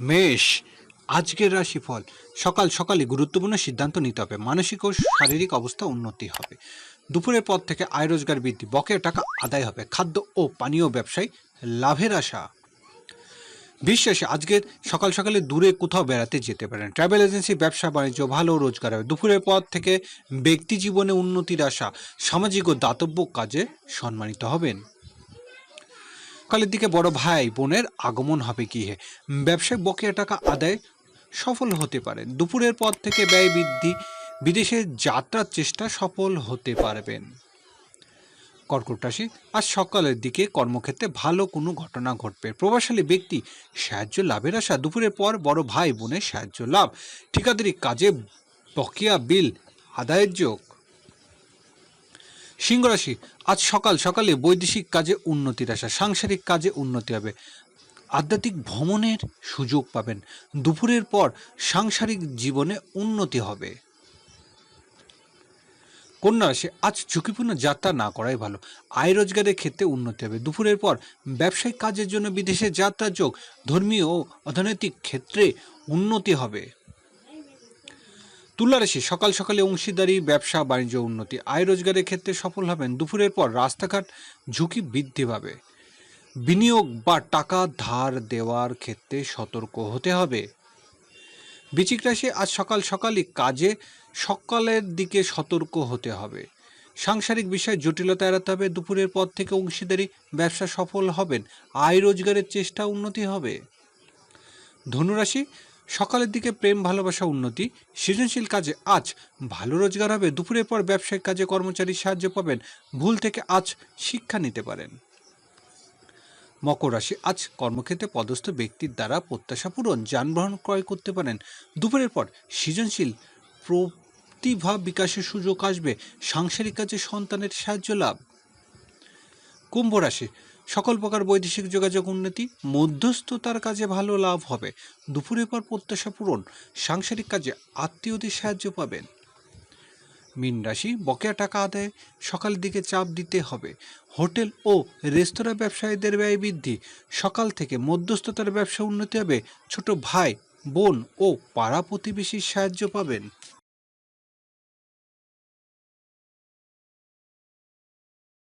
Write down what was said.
মেষ, আজকের রাশিফল। সকাল সকালে গুরুত্বপূর্ণ সিদ্ধান্ত নিতে হবে। মানসিক ও শারীরিক অবস্থা উন্নতি হবে। দুপুরের পর থেকে আয় রোজগার বৃদ্ধি, বকেয়া টাকা আদায় হবে। খাদ্য ও পানীয় ব্যবসায় লাভের আশা। বিশ্বাসে আজকের সকাল সকালে দূরে কোথাও বেড়াতে যেতে পারেন। ট্রাভেল এজেন্সি, ব্যবসা, বাণিজ্য, ভালো রোজগার হবে। দুপুরের পর থেকে ব্যক্তি জীবনে উন্নতির আশা, সামাজিক ও দাতব্য কাজে সম্মানিত হবেন। কালের দিকে বড় ভাই বোনের আগমন হবে কি হে? ব্যবসায় বকেয়া টাকা আদায় সফল হতে পারেন দুপুরের পর থেকে ব্যয় বৃদ্ধি, বিদেশে যাত্রার চেষ্টা সফল হতে পারবেন। কর্কট রাশি, আজ সকালের দিকে কর্মক্ষেত্রে ভালো কোনো ঘটনা ঘটবে। প্রভাবশালী ব্যক্তি সাহায্য লাভের আশা। দুপুরের পর বড় ভাই বোনের সাহায্য লাভ। ঠিকাদারি কাজে বকেয়া বিল, আদায়ের যোগ সিংহ রাশি, আজ সকাল সকালে বৈদেশিক কাজে উন্নতির আশা, সাংসারিক কাজে উন্নতি হবে। আধ্যাত্মিক ভ্রমণের সুযোগ পাবেন। দুপুরের পর সাংসারিক জীবনে উন্নতি হবে। কন্যা রাশি, আজ ঝুঁকিপূর্ণ যাত্রা না করাই ভালো। আয় রোজগারের ক্ষেত্রে উন্নতি হবে। দুপুরের পর ব্যবসায়িক কাজের জন্য বিদেশে যাত্রার যোগ ধর্মীয় ও অর্থনৈতিক ক্ষেত্রে উন্নতি হবে। তুলা রাশি সকাল সকালে অংশীদারি, ব্যবসা, বাণিজ্য উন্নতি, আয় রোজগারের ক্ষেত্রে সফল হবেন। দুপুরের পর রাস্তাঘাট ঝুঁকি বৃদ্ধি পাবে। বিনিয়োগ বা টাকা ধার দেওয়ার ক্ষেত্রে সতর্ক হতে হবে। বৃচিক রাশি আজ সকাল সকালই কাজে সকালের দিকে সতর্ক হতে হবে। সাংসারিক বিষয়ে জটিলতা এড়াতে হবে। দুপুরের পর থেকে অংশীদারি, ব্যবসা সফল হবেন। আয় রোজগারের চেষ্টা উন্নতি হবে। ধনুরাশি সকালের দিকে প্রেম, ভালোবাসা, উন্নতি, সৃজনশীল কাজে আজ ভালো রোজগার হবে। দুপুরের পর ব্যবসায়িক কাজে কর্মচারীর সাহায্য পাবেন। ভুল থেকে আজ শিক্ষা নিতে পারেন। মকর রাশি আজ কর্মক্ষেত্রে পদস্থ ব্যক্তির দ্বারা প্রত্যাশা পূরণ, যানবাহন ক্রয় করতে পারেন। দুপুরের পর সৃজনশীল প্রতিভা বিকাশের সুযোগ আসবে। সাংসারিক কাজে সন্তানের সাহায্য লাভ। কুম্ভ রাশি সকল প্রকার বৈদেশিক যোগাযোগ উন্নতি, মধ্যস্থতার কাজে ভালো লাভ হবে। দুপুরের পর প্রত্যাশা পূরণ। সাংসারিক কাজে আত্মীয়দের সাহায্য পাবেন। মীন রাশি, বকেয়া টাকা আদায় সকালের দিকে চাপ দিতে হবে। হোটেল ও রেস্তোরাঁ ব্যবসায়ীদের ব্যয় বৃদ্ধি। সকাল থেকে মধ্যস্থতার ব্যবসা উন্নতি হবে। ছোট ভাই, বোন ও পাড়া প্রতিবেশীর সাহায্য পাবেন।